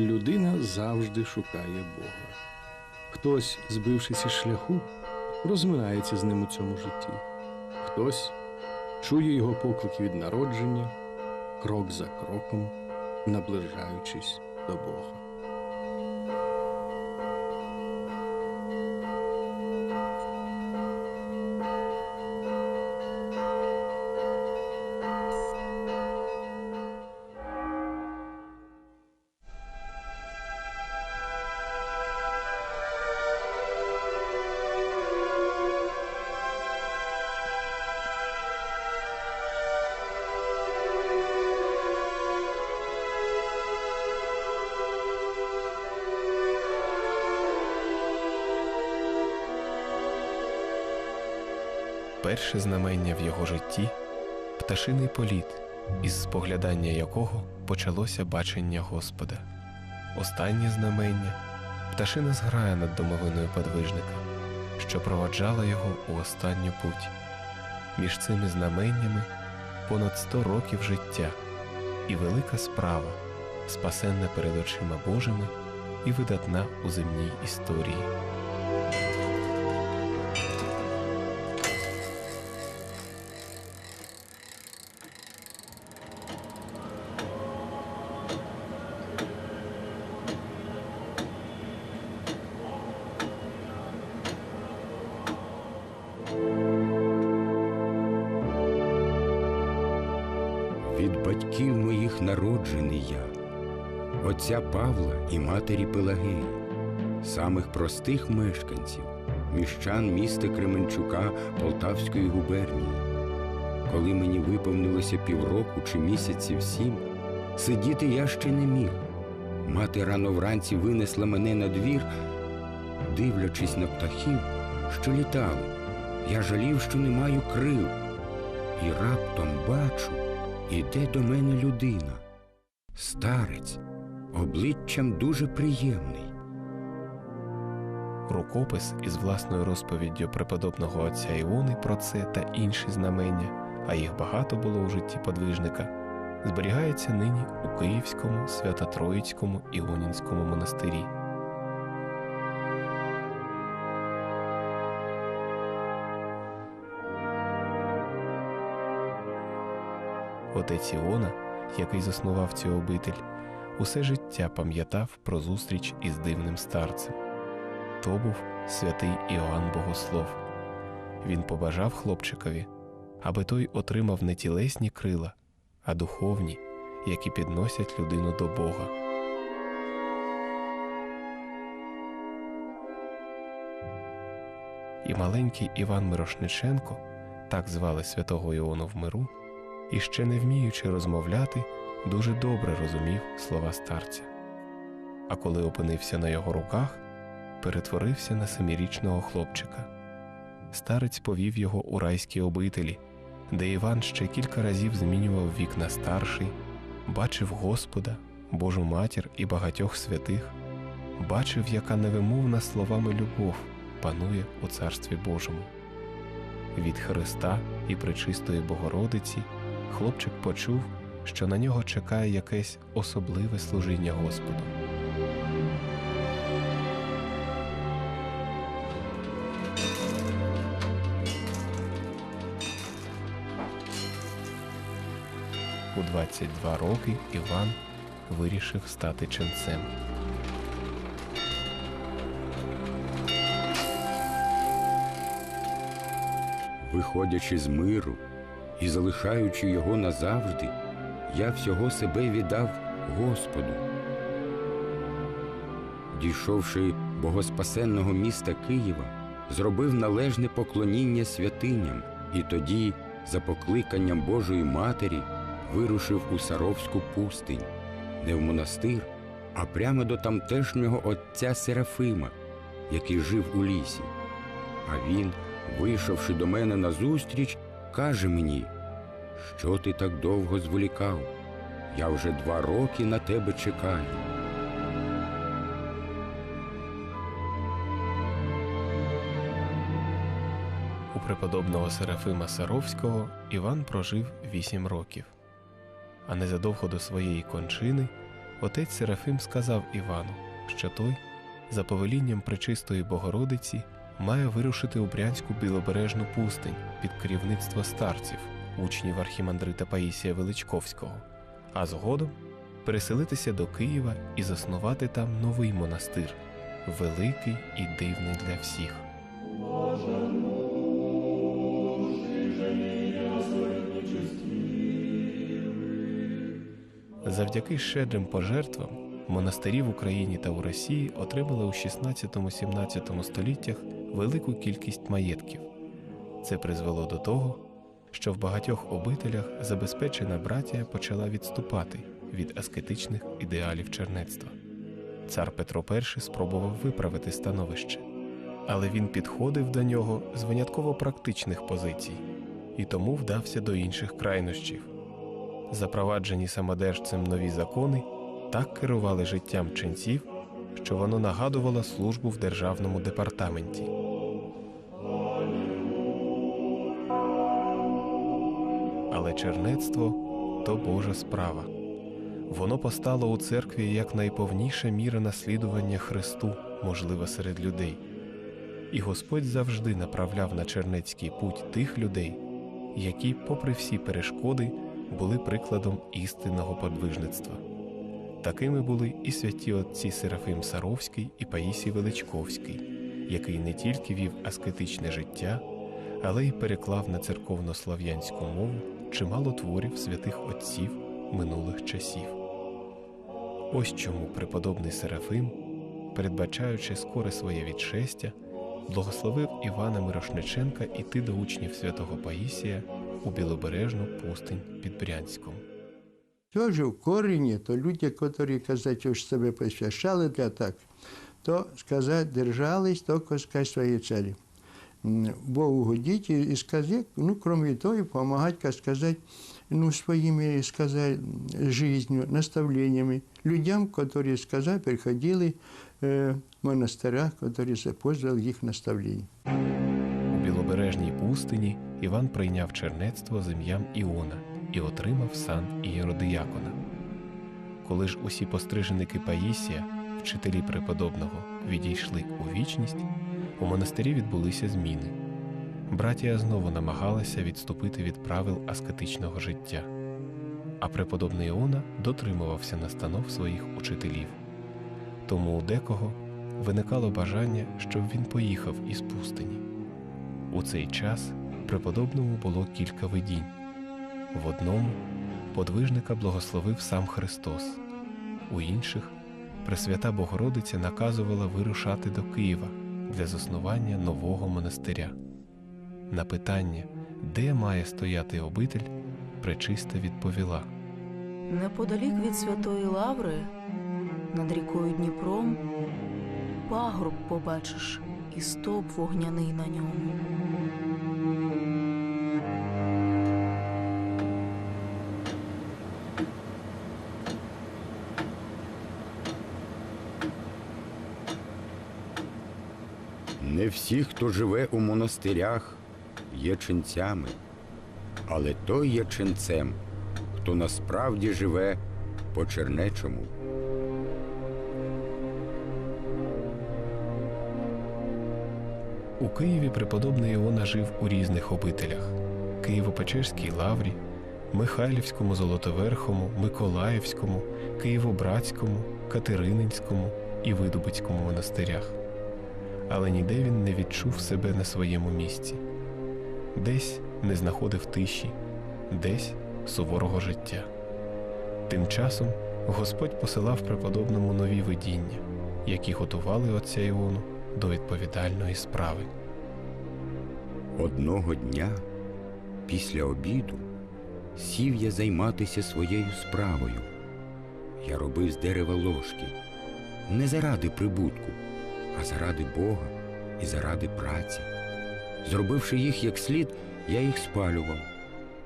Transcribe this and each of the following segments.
людина завжди шукає Бога. Хтось, збившись із шляху, розминається з ним у цьому житті, хтось чує його поклик від народження, крок за кроком, наближаючись до Бога. Перше знамення в його житті пташиний політ, із споглядання якого почалося бачення Господа. Останнє знамення пташина зграя над домовиною подвижника, що проводжала його у останню путь. Між цими знаменнями понад сто років життя і велика справа, спасенна перед очима Божими і видатна у земній історії. Павла і матері Пелагеї, самих простих мешканців, міщан міста Кременчука Полтавської губернії. Коли мені виповнилося півроку чи місяців сім, сидіти я ще не міг. Мати рано вранці винесла мене на двір, дивлячись на птахів, що літали. Я жалів, що не маю крил, і раптом бачу. Іде до мене людина, старець, обличчям дуже приємний. Рукопис із власною розповіддю преподобного отця Іони про це та інші знамення, а їх багато було у житті подвижника, зберігається нині у Київському Свято-Троїцькому Іонінському монастирі. Отець Іона, який заснував цю обитель, усе життя пам'ятав про зустріч із дивним старцем. То був святий Іоанн Богослов. Він побажав хлопчикові, аби той отримав не тілесні крила, а духовні, які підносять людину до Бога. І маленький Іван Мирошниченко, так звали святого Іону в миру, і ще не вміючи розмовляти, дуже добре розумів слова старця. А коли опинився на його руках, перетворився на семирічного хлопчика. Старець повів його у райські обителі, де Іван ще кілька разів змінював вік на старший, бачив Господа, Божу матір і багатьох святих, бачив, яка невимовна словами любов панує у Царстві Божому. Від Христа і Пречистої Богородиці хлопчик почув, що на нього чекає якесь особливе служіння Господу. У 22 роки Іван вирішив стати ченцем. Виходячи з миру і залишаючи його назавжди, я всього себе віддав Господу. Дійшовши богоспасенного міста Києва, зробив належне поклоніння святиням і тоді, за покликанням Божої Матері, вирушив у Саровську пустинь, не в монастир, а прямо до тамтешнього отця Серафима, який жив у лісі. А він, вийшовши до мене назустріч, каже мені, що ти так довго зволікав? Я вже два роки на тебе чекаю. У преподобного Серафима Саровського Іван прожив вісім років, а незадовго до своєї кончини отець Серафим сказав Івану, що той, за повелінням Пречистої Богородиці, має вирушити у Брянську білобережну пустинь під керівництво старців, учнів архімандрита Паїсія Величковського, а згодом переселитися до Києва і заснувати там новий монастир, великий і дивний для всіх. Завдяки щедрим пожертвам монастирі в Україні та у Росії отримали у 16-17 століттях велику кількість маєтків. Це призвело до того, що в багатьох обителях забезпечена братія почала відступати від аскетичних ідеалів чернецтва. Цар Петро І спробував виправити становище, але він підходив до нього з винятково практичних позицій і тому вдався до інших крайнощів. Запроваджені самодержцем нові закони так керували життям ченців, що воно нагадувало службу в державному департаменті. Чернецтво то Божа справа. Воно постало у церкві як найповніша міра наслідування Христу, можлива серед людей. І Господь завжди направляв на чернецький путь тих людей, які, попри всі перешкоди, були прикладом істинного подвижництва. Такими були і святі отці Серафим Саровський і Паїсій Величковський, який не тільки вів аскетичне життя, але й переклав на церковнослав'янську мову чимало творів святих отців минулих часів. Ось чому преподобний Серафим, передбачаючи скоре своє відшестя, благословив Івана Мирошниченка іти до учнів святого Паїсія у Білобережну пустинь під Брянськом. Все же в корені, то люди, які казать, що себе посвящали для так, то сказать, держались тільки сказать, своєї цілі. М, Богу угодить і, і сказать, ну, кроме того, и помогать, как сказать, ну, своими, сказать, жизнью, наставлениями людям, которые, сказать, приходили э, в монастырях, которые запользовал их наставлений. У Білобережній пустині Іван прийняв чернецтво з ім'ям Іона і отримав сан ієродиякона. Коли ж усі постриженики Паїсія, вчителі преподобного, відійшли у вічність, у монастирі відбулися зміни. Братія знову намагалася відступити від правил аскетичного життя, а преподобний Іона дотримувався настанов своїх учителів. Тому у декого виникало бажання, щоб він поїхав із пустині. У цей час преподобному було кілька видінь. В одному подвижника благословив сам Христос, у інших Пресвята Богородиця наказувала вирушати до Києва для заснування нового монастиря. На питання, де має стояти обитель, пречиста відповіла. Неподалік від Святої Лаври, над рікою Дніпром, пагорб побачиш і стовп вогняний на ньому. Всі, хто живе у монастирях, є ченцями, але той є ченцем, хто насправді живе по чернечому. У Києві преподобний Іона жив у різних обителях: Києво-Печерській лаврі, Михайлівському Золотоверхому, Миколаївському, Києво-Братському, Катерининському і Видубицькому монастирях. Але ніде він не відчув себе на своєму місці, десь не знаходив тиші, десь суворого життя. Тим часом Господь посилав преподобному нові видіння, які готували отця Іону до відповідальної справи. Одного дня, після обіду, сів я займатися своєю справою. Я робив з дерева ложки не заради прибутку, а заради Бога і заради праці. Зробивши їх як слід, я їх спалював.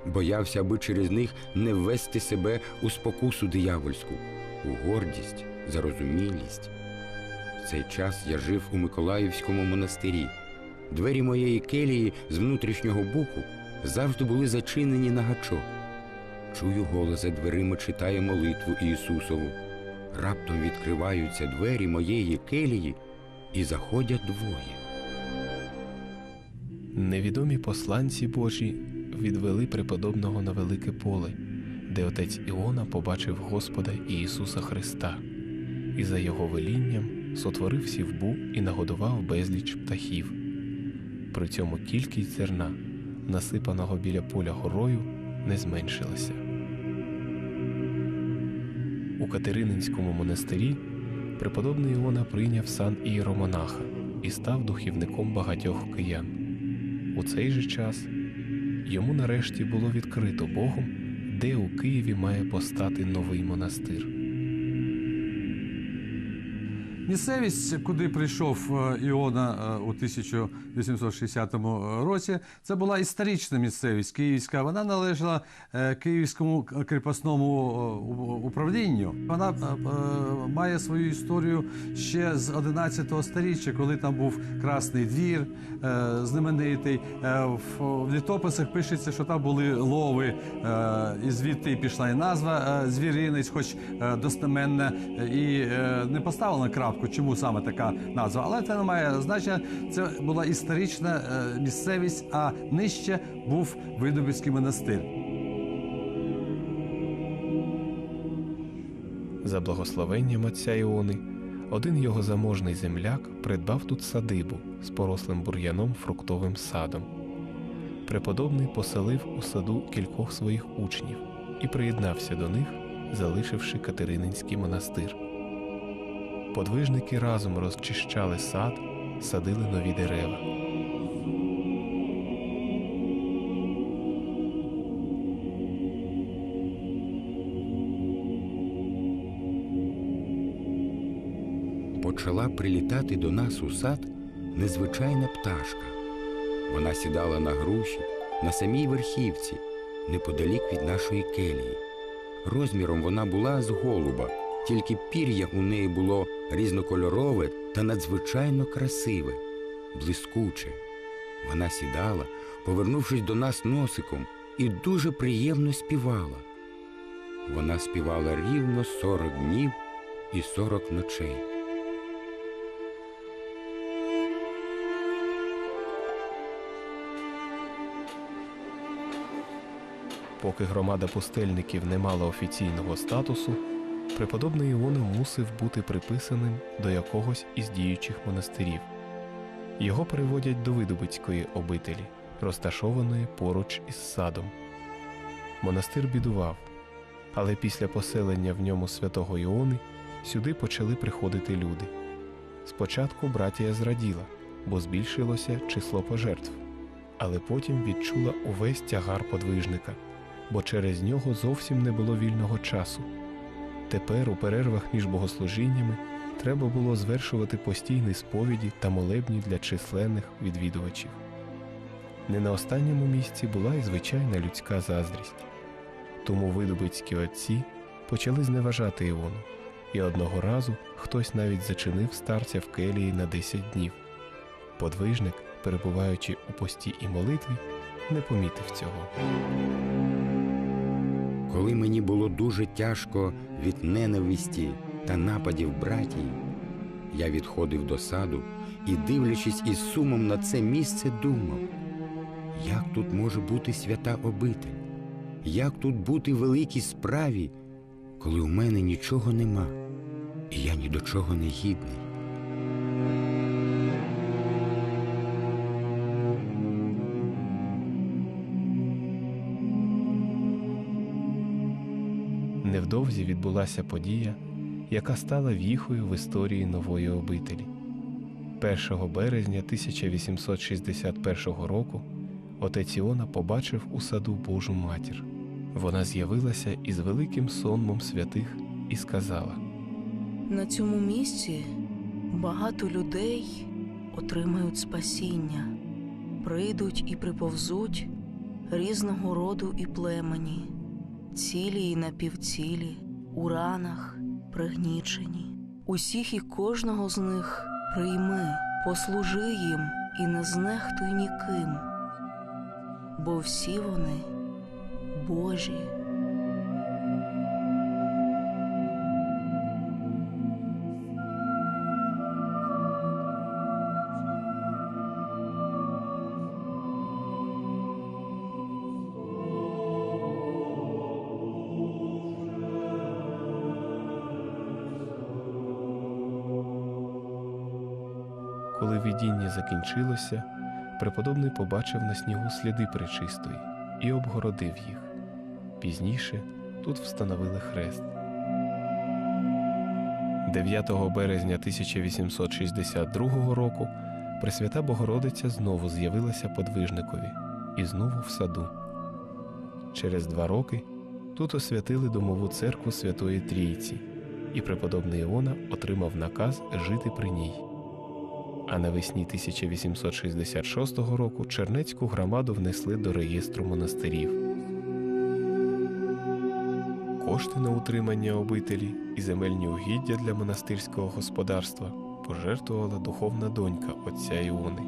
Боявся, аби через них не ввести себе у спокусу диявольську, у гордість, зарозумілість. В цей час я жив у Миколаївському монастирі. Двері моєї келії з внутрішнього боку завжди були зачинені на гачок. Чую голос за дверима читає молитву Ісусову. раптом відкриваються двері моєї келії і заходять двоє. Невідомі посланці Божі відвели преподобного на велике поле, де отець Іона побачив Господа і Ісуса Христа, і за його велінням сотворив сівбу і нагодував безліч птахів. При цьому кількість зерна, насипаного біля поля горою, не зменшилася. У Катерининському монастирі преподобний Іона прийняв сан ієромонаха і став духівником багатьох киян. У цей же час йому нарешті було відкрито Богом, де у Києві має постати новий монастир. Місцевість, куди прийшов е, Іона е, у 1860 році, це була історична місцевість київська. Вона належала е, київському кріпосному управлінню. Вона має свою історію ще з 11 століття, коли там був Красний двір знаменитий. В літописах пишеться, що там були лови, і звідти пішла і назва звіринець, хоч достеменна, і не поставлена крапку, чому саме така назва. Але це не має значення. Це була історична е, місцевість, а нижче був Видобицький монастир. За благословенням отця Іони, один його заможний земляк придбав тут садибу з порослим бур'яном фруктовим садом. Преподобний поселив у саду кількох своїх учнів і приєднався до них, залишивши Катерининський монастир. Подвижники разом розчищали сад, садили нові дерева. Почала прилітати до нас у сад незвичайна пташка. Вона сідала на груші на самій верхівці, неподалік від нашої келії. Розміром вона була з голуба, тільки пір'я у неї було різнокольорове та надзвичайно красиве, блискуче. Вона сідала, повернувшись до нас носиком, і дуже приємно співала. Вона співала рівно сорок днів і сорок ночей. Поки громада пустельників не мала офіційного статусу, преподобний Іона мусив бути приписаним до якогось із діючих монастирів. Його переводять до Видубицької обителі, розташованої поруч із садом. Монастир бідував, але після поселення в ньому святого Іони сюди почали приходити люди. Спочатку братія зраділа, бо збільшилося число пожертв, але потім відчула увесь тягар подвижника бо через нього зовсім не було вільного часу. Тепер, у перервах між богослужіннями, треба було звершувати постійні сповіді та молебні для численних відвідувачів. Не на останньому місці була і звичайна людська заздрість. Тому видобицькі отці почали зневажати Іону, і одного разу хтось навіть зачинив старця в келії на 10 днів. Подвижник, перебуваючи у пості і молитві, не помітив цього. Коли мені було дуже тяжко від ненависті та нападів братії, я відходив до саду і, дивлячись із сумом на це місце, думав, як тут може бути свята обитель, як тут бути великій справі, коли у мене нічого нема, і я ні до чого не гідний. Невдовзі відбулася подія, яка стала віхою в історії нової обителі. 1 березня 1861 року отець Іона побачив у саду Божу матір. Вона з'явилася із великим сонмом святих і сказала: На цьому місці багато людей отримають спасіння, прийдуть і приповзуть різного роду і племені, цілі і напівцілі, у ранах пригнічені. Усіх і кожного з них прийми, послужи їм і не знехтуй ніким, бо всі вони Божі. Коли видіння закінчилося, преподобний побачив на снігу сліди пречистої і обгородив їх. Пізніше тут встановили хрест. 9 березня 1862 року Пресвята Богородиця знову з'явилася подвижникові і знову в саду. Через два роки тут освятили домову церкву Святої Трійці, і преподобний Іона отримав наказ жити при ній. А навесні 1866 року Чернецьку громаду внесли до реєстру монастирів. Кошти на утримання обителі і земельні угіддя для монастирського господарства пожертвувала духовна донька отця Іони,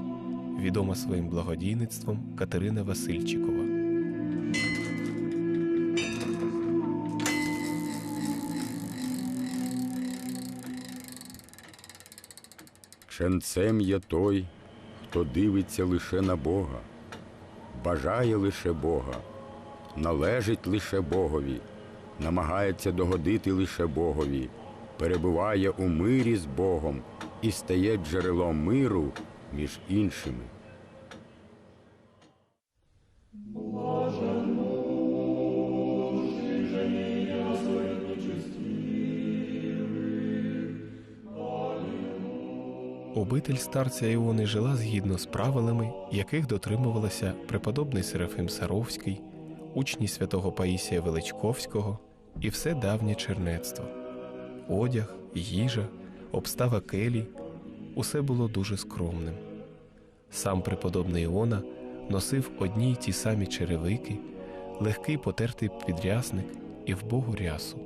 відома своїм благодійництвом Катерина Васильчикова. Ченцем є той, хто дивиться лише на Бога, бажає лише Бога, належить лише Богові, намагається догодити лише Богові, перебуває у мирі з Богом і стає джерелом миру між іншими. Обитель старця Іони жила згідно з правилами, яких дотримувалися преподобний Серафим Саровський, учні святого Паїсія Величковського і все давнє чернецтво. Одяг, їжа, обстава келій усе було дуже скромним. Сам преподобний Іона носив одні й ті самі черевики, легкий потертий підрясник і вбогу рясу.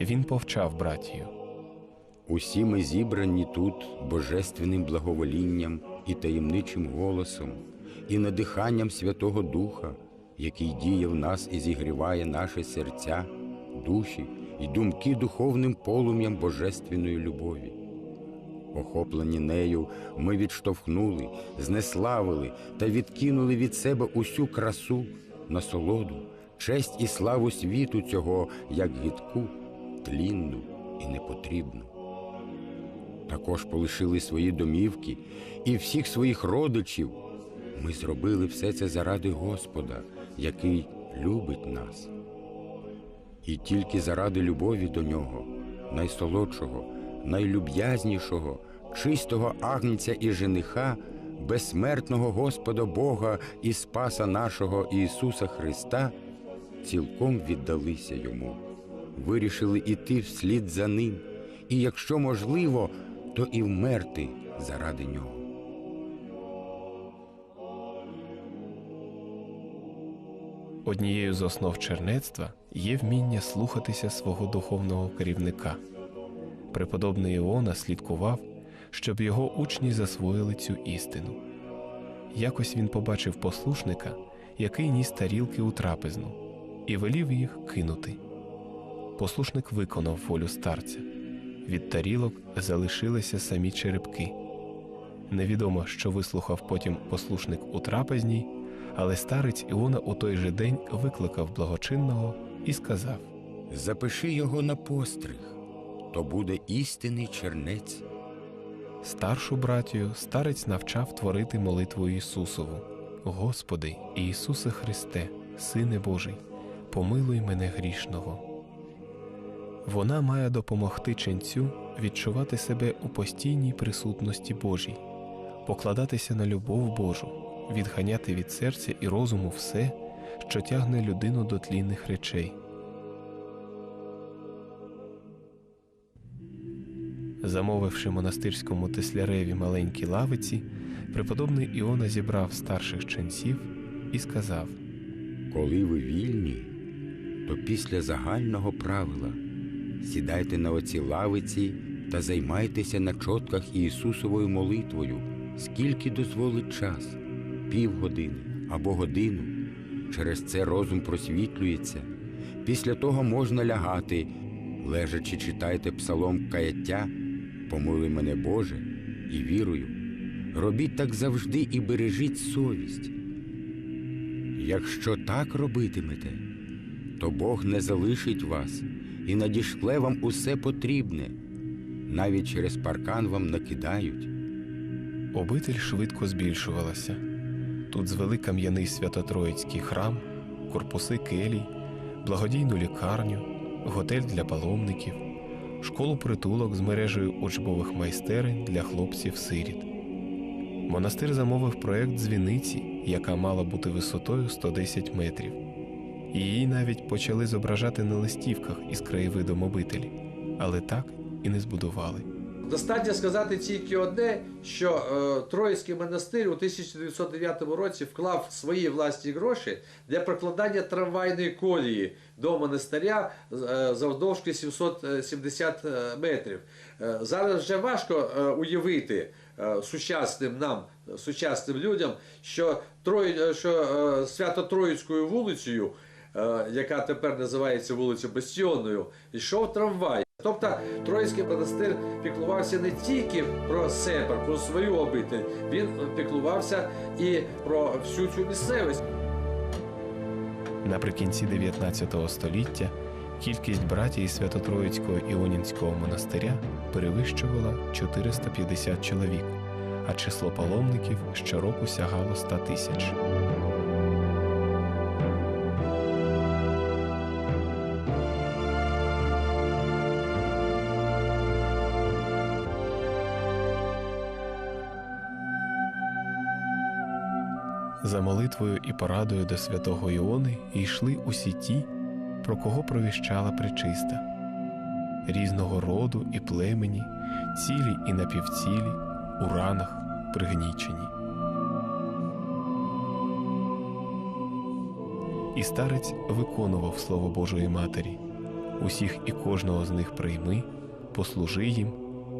Він повчав братію. Усі ми зібрані тут божественним благоволінням і таємничим голосом, і надиханням Святого Духа, який діє в нас і зігріває наші серця, душі і думки духовним полум'ям божественної любові. Охоплені нею, ми відштовхнули, знеславили та відкинули від себе усю красу, насолоду, честь і славу світу цього, як гидку, тлінну і непотрібну. Також полишили свої домівки і всіх своїх родичів. Ми зробили все це заради Господа, який любить нас. І тільки заради любові до нього, найсолодшого, найлюб'язнішого, чистого агнця і жениха, безсмертного Господа Бога і Спаса нашого Ісуса Христа, цілком віддалися йому, вирішили іти вслід за ним, і, якщо можливо, то і вмерти заради нього. Однією з основ чернецтва є вміння слухатися свого духовного керівника. Преподобний Іона слідкував, щоб його учні засвоїли цю істину. Якось він побачив послушника, який ніс тарілки у трапезну, і велів їх кинути. Послушник виконав волю старця. Від тарілок залишилися самі черепки. Невідомо, що вислухав потім послушник у трапезній, але старець Іона у той же день викликав благочинного і сказав: Запиши його на постриг, то буде істинний чернець. Старшу братію старець навчав творити молитву Ісусову: Господи, Ісусе Христе, Сине Божий, помилуй мене грішного. Вона має допомогти ченцю відчувати себе у постійній присутності Божій, покладатися на любов Божу, відганяти від серця і розуму все, що тягне людину до тлінних речей. Замовивши монастирському тесляреві маленькі лавиці, преподобний Іона зібрав старших ченців і сказав: Коли ви вільні, то після загального правила сідайте на оці лавиці та займайтеся на чотках Ісусовою молитвою, скільки дозволить час, півгодини або годину. Через це розум просвітлюється. Після того можна лягати, лежачи читайте псалом каяття, помили мене Боже, і вірую. Робіть так завжди і бережіть совість. Якщо так робитимете, то Бог не залишить вас і надішле вам усе потрібне, навіть через паркан вам накидають. Обитель швидко збільшувалася. Тут звели кам'яний свято-троїцький храм, корпуси келій, благодійну лікарню, готель для паломників, школу притулок з мережею учбових майстерень для хлопців-сиріт. Монастир замовив проект дзвіниці, яка мала бути висотою 110 метрів. Її навіть почали зображати на листівках із краєвидом обителі, але так і не збудували. Достатньо сказати тільки одне, що е, Троїцький монастир у 1909 році вклав свої власні гроші для прокладання трамвайної колії до монастиря е, завдовжки 770 метрів. Е, зараз вже важко е, уявити е, сучасним нам, сучасним людям, що, Трой, е, що е, Свято-Троїцькою вулицею, е, яка тепер називається вулицею Бастіонною, йшов трамвай. Тобто Троїцький монастир піклувався не тільки про себе, про свою обитель, він піклувався і про всю цю місцевість. Наприкінці 19 століття кількість братії Свято-Троїцького Іонінського монастиря перевищувала 450 чоловік, а число паломників щороку сягало 100 тисяч. Молитвою і порадою до святого Іони йшли усі ті, про кого провіщала пречиста, різного роду і племені, цілі і напівцілі, у ранах пригнічені. І старець виконував слово Божої Матері. Усіх і кожного з них прийми, послужи їм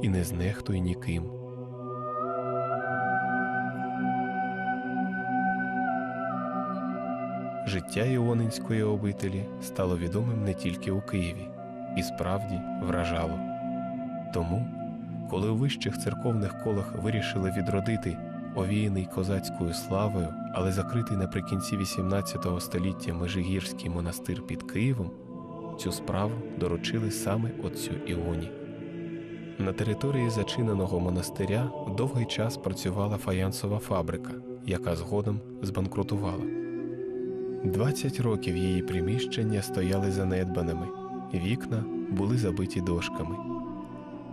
і не знехтуй ніким. Життя Іонинської обителі стало відомим не тільки у Києві і справді вражало. Тому, коли у вищих церковних колах вирішили відродити овіяний козацькою славою, але закритий наприкінці XVIII століття Межигірський монастир під Києвом, цю справу доручили саме отцю Іоні. На території зачиненого монастиря довгий час працювала фаянсова фабрика, яка згодом збанкрутувала. 20 років її приміщення стояли занедбаними, вікна були забиті дошками.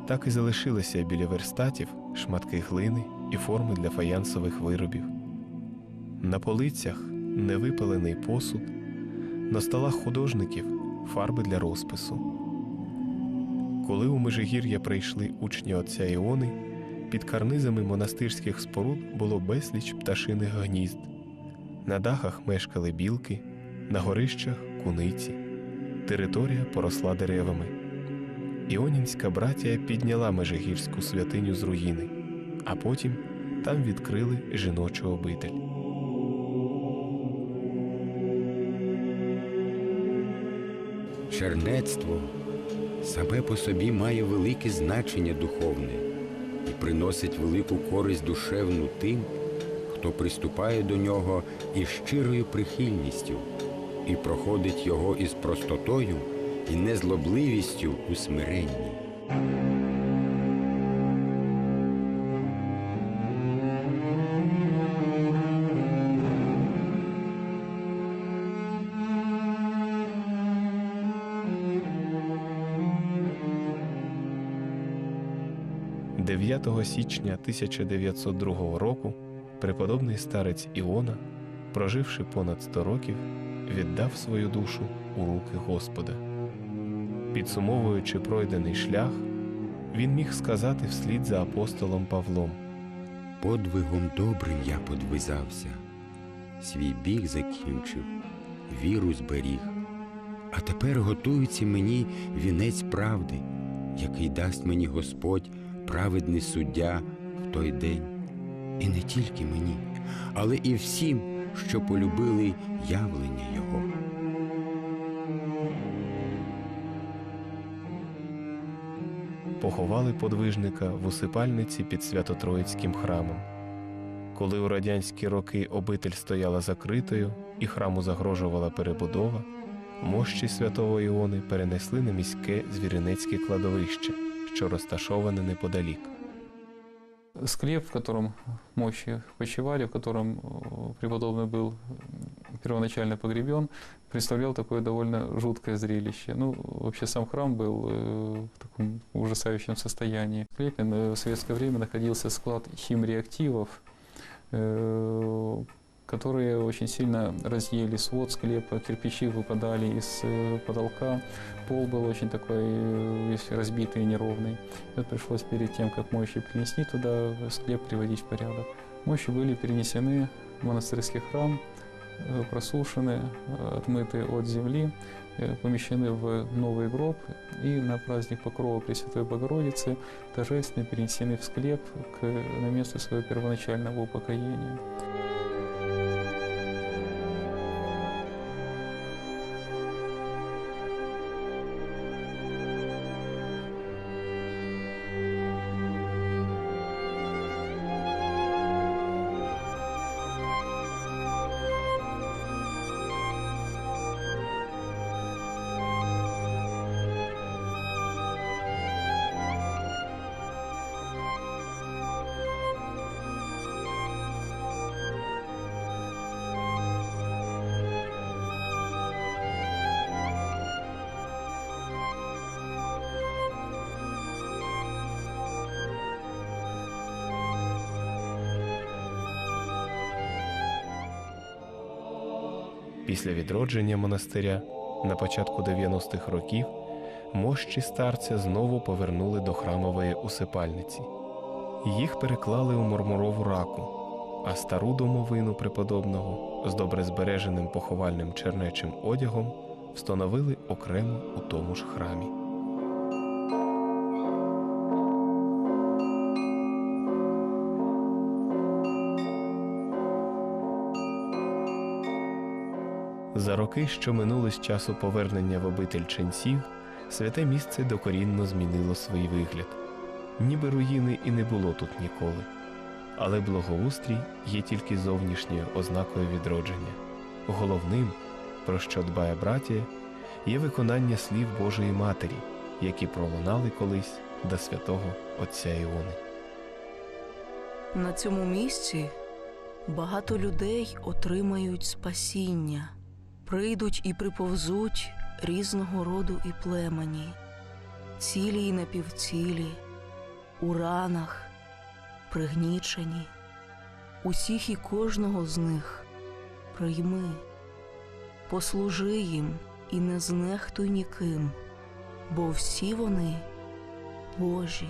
Так і залишилися біля верстатів шматки глини і форми для фаянсових виробів. На полицях невипалений посуд, на столах художників фарби для розпису. Коли у Межигір'я прийшли учні отця Іони, під карнизами монастирських споруд було безліч пташиних гнізд. На дахах мешкали білки, на горищах куниці. Територія поросла деревами. Іонінська братія підняла Межигірську святиню з руїни, а потім там відкрили жіночу обитель. Чернецтво саме по собі має велике значення духовне і приносить велику користь душевну тим, хто приступає до нього із щирою прихильністю і проходить його із простотою і незлобливістю у смиренні. – 9 січня 1902 року преподобний старець Іона, проживши понад 100 років, віддав свою душу у руки Господа. Підсумовуючи пройдений шлях, він міг сказати вслід за апостолом Павлом. Подвигом добрим я подвизався, свій біг закінчив, віру зберіг. А тепер готується мені вінець правди, який дасть мені Господь, праведний суддя в той день. І не тільки мені, але і всім, що полюбили явлення Його. поховали подвижника в усипальниці під Свято-Троїцьким храмом. Коли у радянські роки обитель стояла закритою і храму загрожувала перебудова, мощі святого Іони перенесли на міське звіринецьке кладовище, що розташоване неподалік. Склеп, в котором мощи почивали, в котором э, преподобный был первоначально погребен, представлял такое довольно жуткое зрелище. Ну, вообще сам храм был э, в таком ужасающем состоянии. В склепе э, в советское время находился склад химреактивов, э, которые очень сильно разъели свод склепа, кирпичи выпадали из э, потолка, пол был очень такой э, весь разбитый и неровный. Вот пришлось перед тем, как мощи принести туда, склеп приводить в порядок. Мощи были перенесены в монастырский храм, э, просушены, отмыты от земли, помещены в новый гроб и на праздник Покрова Пресвятой Богородицы торжественно перенесены в склеп к, на место своего первоначального упокоения. Після відродження монастиря на початку 90-х років мощі старця знову повернули до храмової усипальниці. Їх переклали у мармурову раку, а стару домовину преподобного з добре збереженим поховальним чернечим одягом встановили окремо у тому ж храмі. За роки, що минули з часу повернення в обитель ченців, святе місце докорінно змінило свій вигляд. Ніби руїни і не було тут ніколи. Але благоустрій є тільки зовнішньою ознакою відродження. Головним, про що дбає братія, є виконання слів Божої Матері, які пролунали колись до святого Отця Іони. На цьому місці багато людей отримають спасіння, прийдуть і приповзуть різного роду і племені, цілі і напівцілі, у ранах, пригнічені, усіх і кожного з них прийми, послужи їм і не знехтуй ніким, бо всі вони Божі.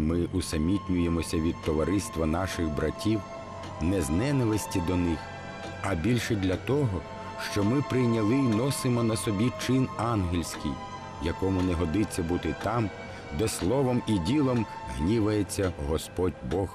Ми усамітнюємося від товариства наших братів не з ненависті до них, а більше для того, що ми прийняли й носимо на собі чин ангельський, якому не годиться бути там, де словом і ділом гнівається Господь Бог.